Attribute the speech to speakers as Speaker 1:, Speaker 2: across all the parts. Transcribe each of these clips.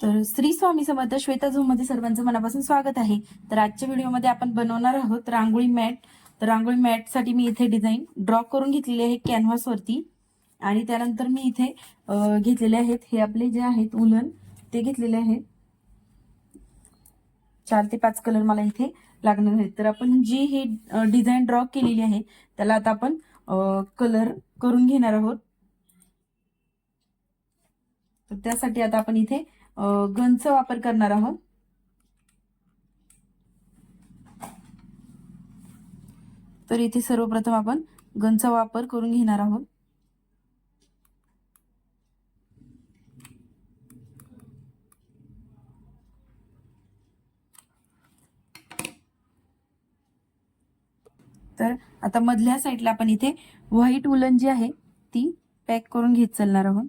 Speaker 1: तर श्री स्वामी समर्थ श्वेता झोममध्ये सर्वांचं मनापासून स्वागत आहे. तर आजच्या व्हिडिओमध्ये आपण बनवणार आहोत रांगोळी मॅट. तर रांगोळी मॅटसाठी मी इथे डिझाईन ड्रॉ करून घेतलेली आहे कॅनव्हास वरती. आणि त्यानंतर मी इथे घेतलेले आहेत हे आपले जे आहेत उलन ते घेतलेले आहेत. चार ते पाच कलर मला इथे लागणार आहेत. तर आपण जी ही डिझाईन ड्रॉ केलेली आहे त्याला आता आपण कलर करून घेणार आहोत. तर त्यासाठी आता आपण इथे गनचा वापर करणार आहोत. तर इथे सर्वप्रथम आपण गनचा वापर करून घेणार आहोत. तर आता मधल्या साईडला आपण इथे व्हाईट उलन जी आहे ती पॅक करून घेत चालणार आहोत.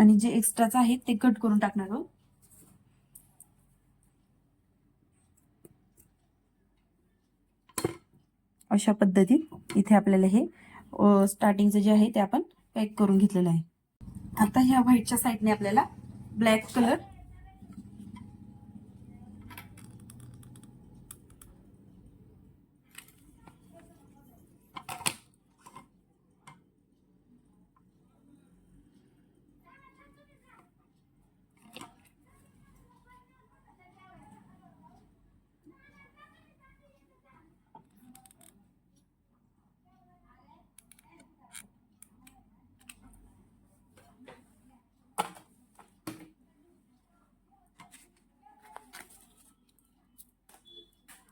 Speaker 1: आणि जे एक्स्ट्राचं आहे ते कट करून टाकणार आहोत. अशा पद्धतीत इथे आपल्याला हे स्टार्टिंगचं जे आहे ते आपण पॅक करून घेतलेलं आहे. आता ह्या व्हाईटच्या साईडने आपल्याला ब्लॅक कलर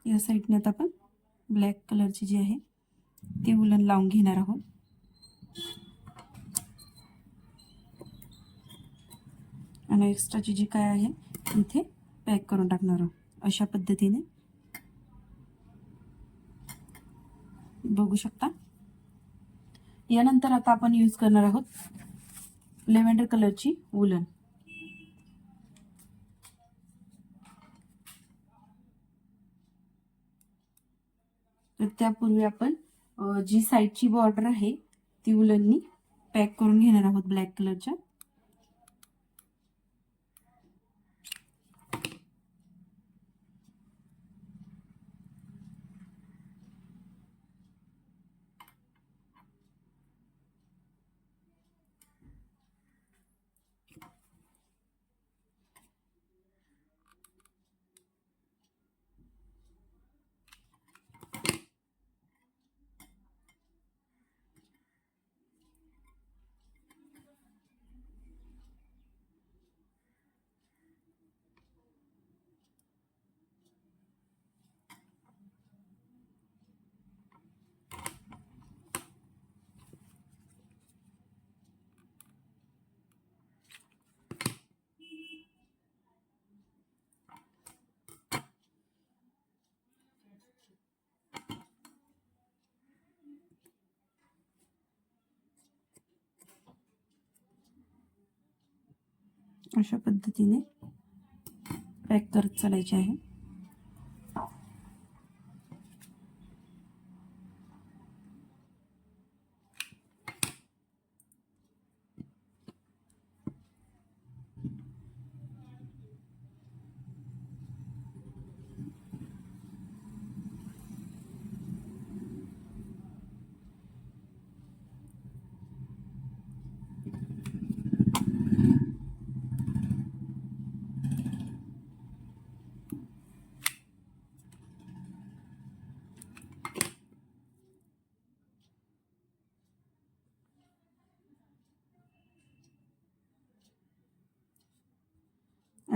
Speaker 1: या साईडने आता आपण ब्लॅक कलरची जी आहे ती उलन लावून घेणार आहोत. आणि एक्स्ट्राची जी काय आहे इथे पॅक करून टाकणार आहोत. अशा पद्धतीने. बघू शकता. यानंतर आता आपण यूज करणार आहोत लेव्हेंडर कलरची उलन. तर त्यापूर्वी आपण जी साईडची बॉर्डर आहे ती उलननी पॅक करून घेणार आहोत ब्लॅक कलरच्या अशा पद्धतीने पॅक करत चालायचे आहे.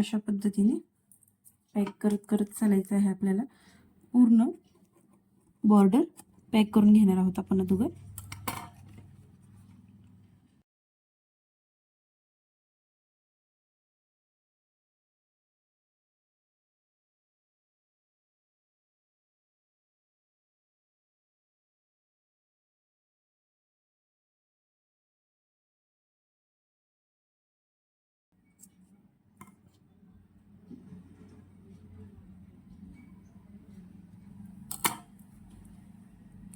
Speaker 1: अशा पद्धतीने पॅक करत करत चालायचं आहे आपल्याला. पूर्ण बॉर्डर पॅक करून घेणार आहोत आपण अगोदर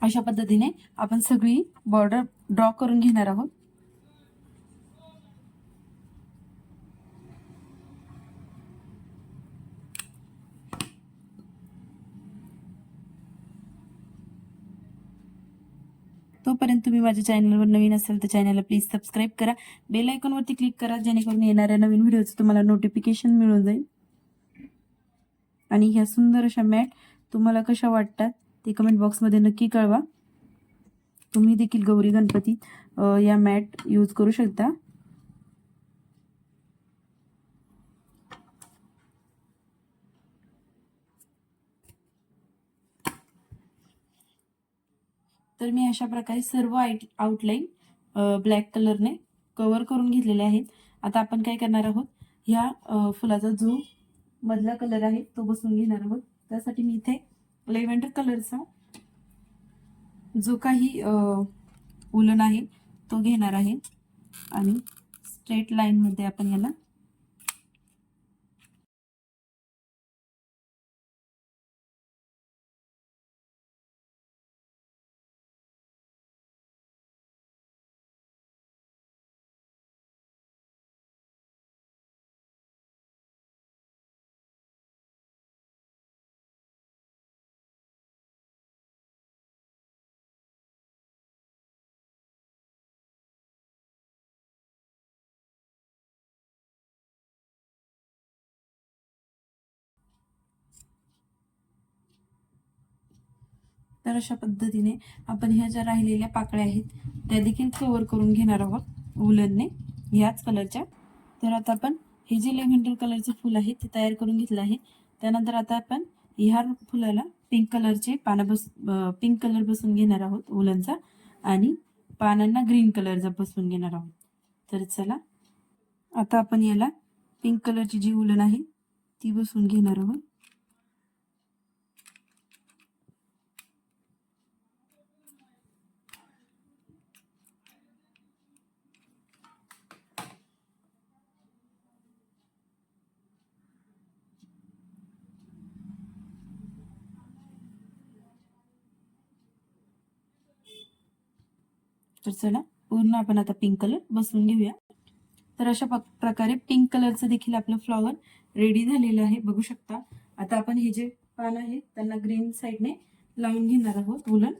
Speaker 1: अशा पद्धतीने आपण सगळी बॉर्डर ड्रॉ करून घेणार आहोत. तोपर्यंत तुम्ही माझ्या चॅनलवर नवीन असाल तर चॅनलला प्लीज सबस्क्राईब करा. बेल आयकॉनवरती क्लिक करा जेणेकरून येणाऱ्या नवीन व्हिडिओचं तुम्हाला नोटिफिकेशन मिळून जाईल. आणि ह्या सुंदर अशा मॅट तुम्हाला कशा वाटतात? ते कमेंट बॉक्समध्ये नक्की कळवा. तुम्ही देखील गौरी गणपती या मॅट यूज करू शकता. तर मी अशा प्रकारे सर्व आयट आउटलाईन ब्लॅक कलरने कवर करून घेतलेले आहेत. आता आपण काय करणार आहोत? ह्या फुलाचा जो मधला कलर आहे तो बसवून घेणार आहोत. त्यासाठी मी इथे लेव्हेंडर कलरचा जो काही उलन आहे तो घेणार आहे. आणि स्ट्रेट लाईनमध्ये आपण याला तर अशा पद्धतीने आपण ह्या ज्या राहिलेल्या पाकळ्या आहेत त्या देखील कवर करून घेणार आहोत उलनने ह्याच कलरच्या तर आता आपण हे जे लेव्हेंडर कलरचं फुल आहे ते तयार करून घेतलं आहे. त्यानंतर आता आपण ह्या फुलाला पिंक कलरचे पानं बस पिंक कलर बसून घेणार आहोत उलनचा आणि पानांना ग्रीन कलरचा बसवून घेणार आहोत. तर चला आता आपण याला पिंक कलरची जी उलन आहे ती बसवून घेणार आहोत. तर चला पूर्ण आपण आता पिंक कलर बसवून घेऊया. तर अशा प्रकारे पिंक कलरचं देखील आपलं फ्लॉवर रेडी झालेलं आहे. बघू शकता. आता आपण हे जे पान आहे त्यांना ग्रीन साईडने लावून घेणार आहोत उलन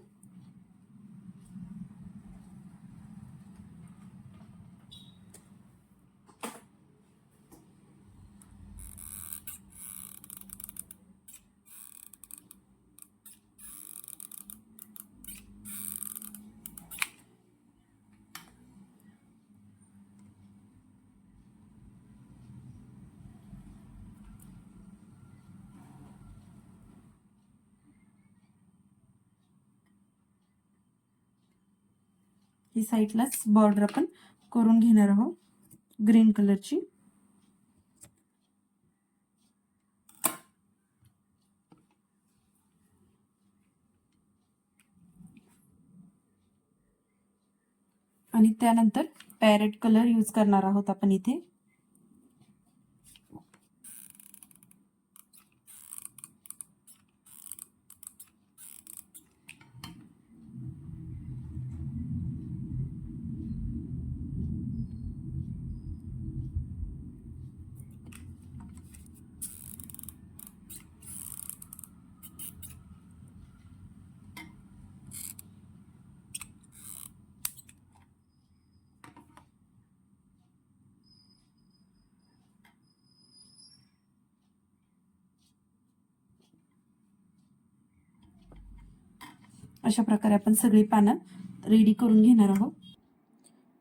Speaker 1: ही साईडलाच बॉर्डर आपण करून घेणार आहोत. ग्रीन कलरची आणि त्यानंतर पॅरेट कलर यूज करणार आहोत आपण इथे. अशा प्रकारे आपण सगळी पानं रेडी करून घेणार आहोत.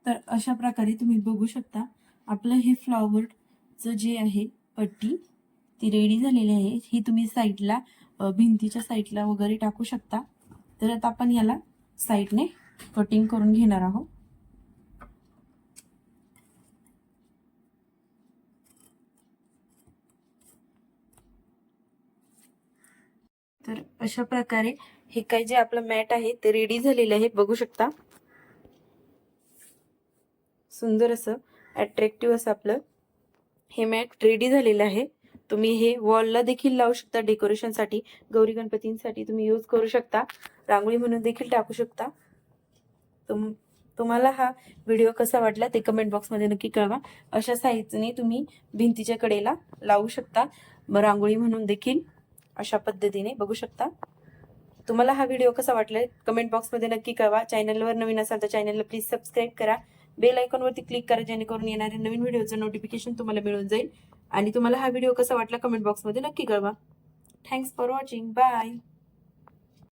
Speaker 1: तर अशा प्रकारे तुम्ही बघू शकता आपलं हे फ्लॉवरचं जे आहे पट्टी ती रेडी झालेली आहे. ही तुम्ही साईडला भिंतीच्या साईडला वगैरे टाकू शकता. तर आता आपण याला साईडने कटिंग करून घेणार आहोत. तर अशा प्रकारे हे काही जे आपलं मॅट आहे ते रेडी झालेलं आहे. बघू शकता. सुंदर असं अट्रॅक्टिव्ह असं आपलं हे मॅट रेडी झालेलं आहे. तुम्ही हे वॉलला देखील लावू शकता. डेकोरेशनसाठी गौरी गणपतींसाठी तुम्ही यूज करू शकता. रांगोळी म्हणून देखील टाकू शकता. तुम तुम्हाला हा व्हिडिओ कसा वाटला ते कमेंट बॉक्समध्ये नक्की कळवा. अशा साईजने तुम्ही भिंतीच्या कडेला लावू शकता. मग रांगोळी म्हणून देखील अशा पद्धतीने बघू शकता. तुम्हाला हा व्हिडिओ कसा वाटला कमेंट बॉक्समध्ये नक्की कळवा. चॅनलवर नवीन असाल तर चॅनलला प्लीज सबस्क्राईब करा. बेल आयकॉनवरती क्लिक करा जेणेकरून येणाऱ्या नवीन व्हिडिओचं नोटिफिकेशन तुम्हाला मिळून जाईल. आणि तुम्हाला हा व्हिडिओ कसा वाटला कमेंट बॉक्समध्ये नक्की कळवा. Thanks for watching bye